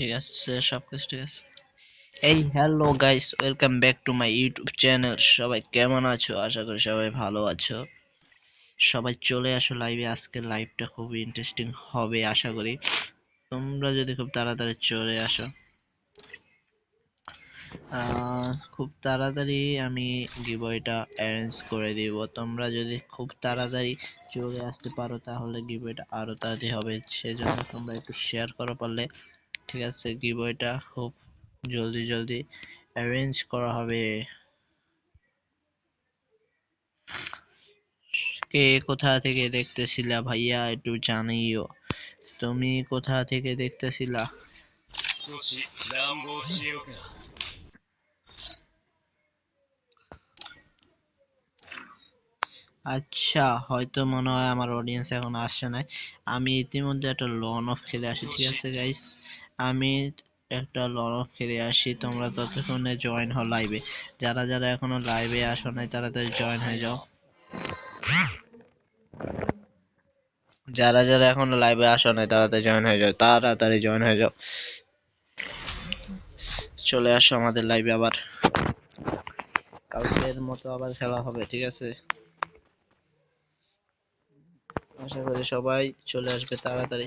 ঠিক আছে, সবকিছু ঠিক আছে। এই hello guys welcome back to my YouTube channel সবাই কেমন আছো? আশা করি সবাই ভালো আছো। সবাই চলে আসো লাইভে আজকে লাইভটা খুবই ইন্টারেস্টিং হবে, আশা করি। তোমরা যদি খুব তাড়াতাড়ি চলে আসো। খুব তাড়াতাড়ি আমি গিভওয়েটা অ্যারেঞ্জ করে দিব। তোমরা যদি খুব তাড়াতাড়ি চলে আসতে পারো, তাহলে গিভওয়েটা আরও তাড়াতাড়ি হবে। সেজন্য তোমরা একটু শেয়ার করো পারলে। ঠিক আছে গিভওয়েটা খুব জলদি জলদি অ্যারেঞ্জ করা হবে। কে কোথা থেকে দেখতেছিলা ভাইয়া, একটু জানিও। তুমি কোথা থেকে দেখতেছিলা? আচ্ছা হয়তো মনে হয় আমার অডিয়েন্স এখন আসছে না আমি ইতিমধ্যে একটা লন অফ খেলে আসি, ঠিক আছে গাইস আমি একটা অফ খেলে আসি। তোমরা ততক্ষণে জয়েন হও লাইভে যারা যারা এখনও লাইভে আসো নাই তাড়াতাড়ি জয়েন হয়ে যাও। যারা যারা এখনও লাইভে আসো নাই তাড়াতাড়ি জয়েন হয়ে যাও। তাড়াতাড়ি জয়েন হয়ে যাও। চলে আসো আমাদের লাইভে আবার। কালকের মতো আবার খেলা হবে, ঠিক আছে? আশা করি সবাই চলে আসবে তাড়াতাড়ি।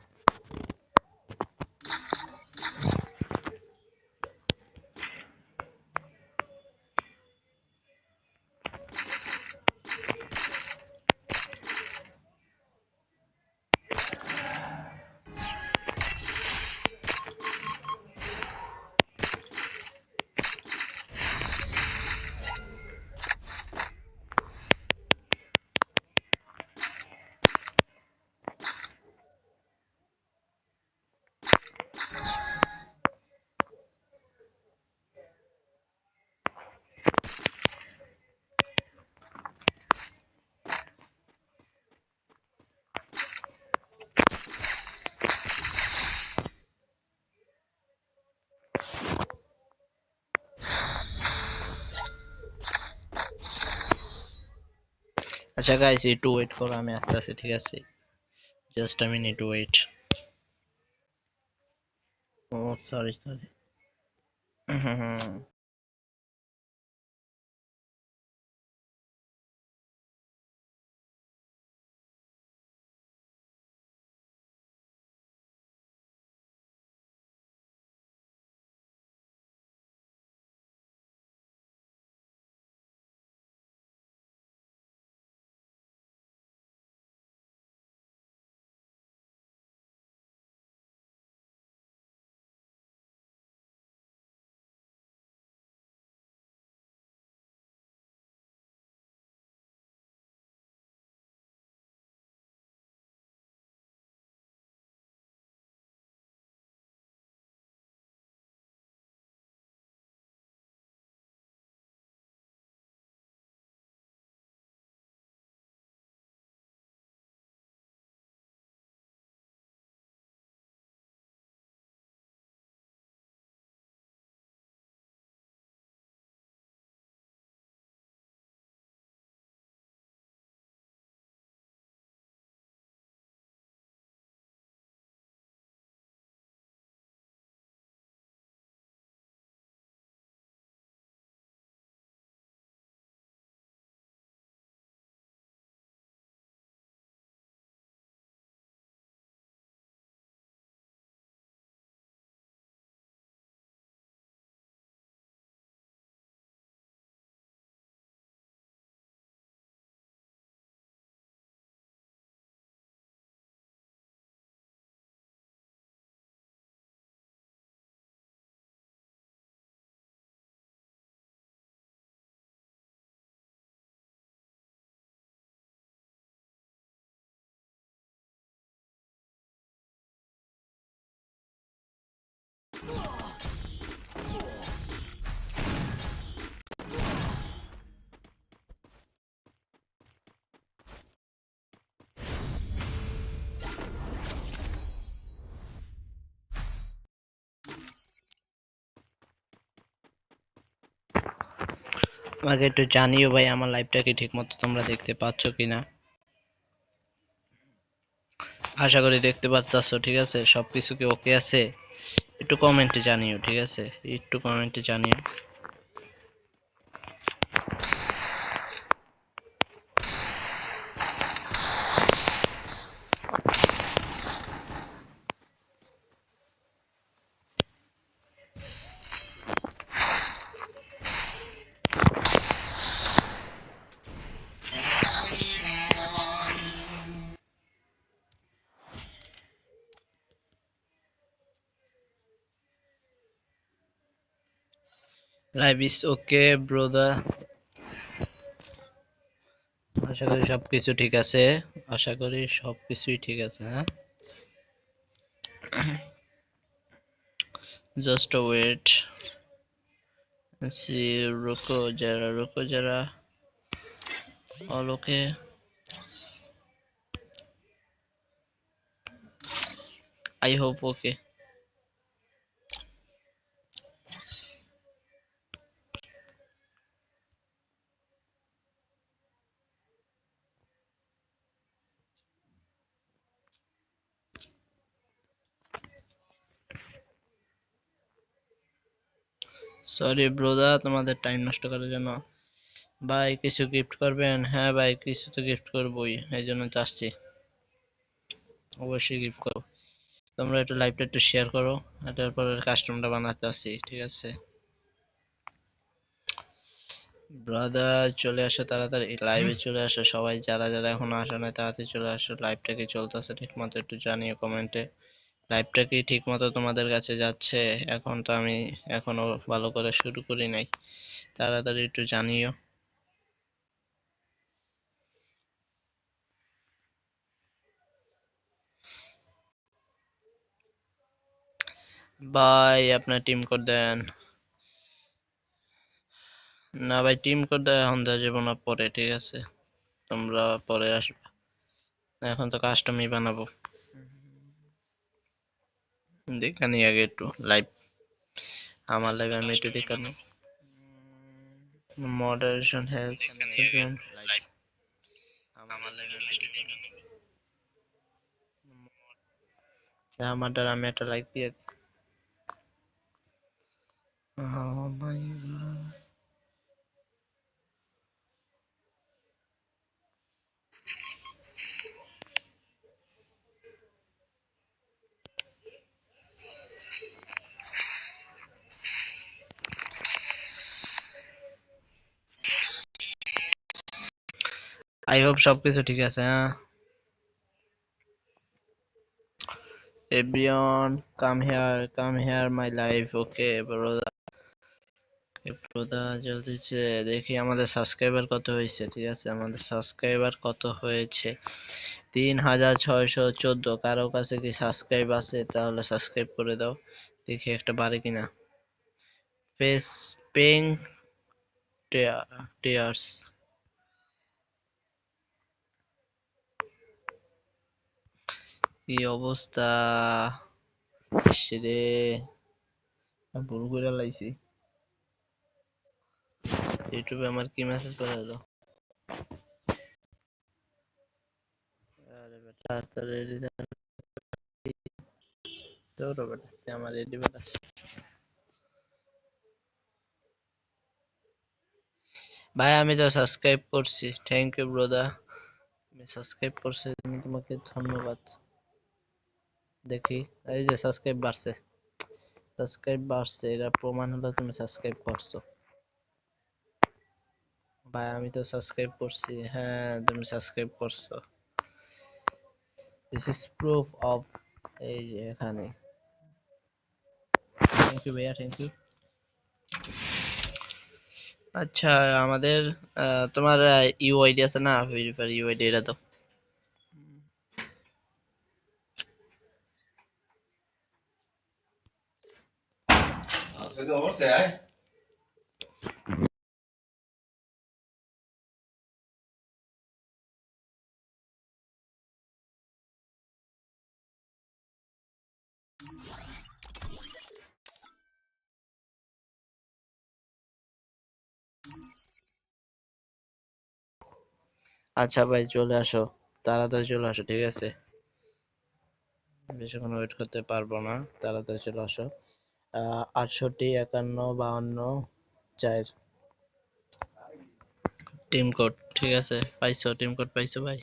আচ্ছা গাইস একটু ওয়েট করো, আমি আস্তে আস্তে, ঠিক আছে? Just a minute wait oh sorry sorry আমাকে একটু জানিও ভাই, আমার লাইভটা কি ঠিক মতো তোমরা দেখতে পাচ্ছ কিনা? আশা করি দেখতে পাচ্ছ, ঠিক আছে? সবকিছু কি ওকে আছে? একটু কমেন্টে জানিও, ঠিক আছে? একটু কমেন্টে জানিও। লাইভ ইজ ওকে ব্রদার আশা করি সবকিছু ঠিক আছে। আশা করি সবকিছুই ঠিক আছে হ্যাঁ? জাস্ট ওয়েট সি রুকো যারা রুকো যারা। All okay I hope okay sorry brother তোমাদের টাইম নষ্ট করার জন্য। ভাই, কিছু গিফট করবেন? হ্যাঁ ভাই, কিছু তো গিফট করবোই, এই জন্য চাচ্ছি অবশ্যই গিফট করো তোমরা একটু লাইভটা একটু শেয়ার করো, এটার পরে কাস্টমটা বানাতে আসি, ঠিক আছে? ব্রাদার চলে আসো তাড়াতাড়ি লাইভে চলে আসো সবাই, যারা যারা এখনও আসো না তাড়াতাড়ি চলে আসো। লাইভটা কি চলতেছে ঠিক মতো একটু জানিও কমেন্টে লাইভটা কি ঠিক মতো তোমাদের কাছে যাচ্ছে? এখন তো আমি এখনও ভালো করে শুরু করি নাই। তাড়াতাড়ি একটু জানিও। ভাই, আপনার টিম কোড দেন। না ভাই টিম কোড দেয় এখন দেওয়া না পরে, ঠিক আছে? তোমরা পরে আসবে। এখন তো কাস্টমই বানাবো। দেখে নি আগে একটু লাইভ আমার লাইভ আমি একটু দেখানি মডারেশন হেল্প আমার লাইভ আমি একটু আমি একটা লাইক দিয়ে দিই। Oh my God. I hope সবকিছু ঠিক আছে হ্যাঁ। Everyone come here come here, my life, okay, brother ব্রদা জলদি দেখি আমাদের সাবস্ক্রাইবার কত হয়েছে, ঠিক আছে? আমাদের সাবস্ক্রাইবার কত হয়েছে? তিন হাজার ছয়শো চোদ্দ, কারও কাছে কি সাবস্ক্রাইব আছে, তাহলে সাবস্ক্রাইব করে দাও। দেখি একটা বাড়ে কিনা। ফেস পেং টিয়ার্স কি অবস্থা? রে ভুল করে লাইছি। ইউটিউবে আমার কি মেসেজ করে এলো ভাই, আমি তো সাবস্ক্রাইব করছি। থ্যাংক ইউ ব্রদা তুমি সাবস্ক্রাইব করছ আমি তোমাকে ধন্যবাদ। দেখি, এই যে সাবস্ক্রাইব বাড়ছে। সাবস্ক্রাইব বাড়ছে এটা প্রমাণ হলো তুমি সাবস্ক্রাইব করছ। ভাই, আমি তো সাবস্ক্রাইব করছি হ্যাঁ তুমি সাবস্ক্রাইব করছ। দিস ইজ প্রুফ অফ এই যে এখানে। থ্যাংক ইউ ভাইয়া থ্যাংক ইউ আচ্ছা আমাদের তোমার ইউআইডি আছে না? ভেরিফাই ইউআইডি এটা দাও। ¿Eh? আচ্ছা ভাই, চলে আসো। তাড়াতাড়ি চলে আসো, ঠিক আছে? বেশিক্ষণ ওয়েট করতে পারব না। তাড়াতাড়ি চলে আসো। আটষট্টি একান্ন বাহান্ন চার। টিম কোড ঠিক আছে পাইছো টিম কোড পাইছো ভাই।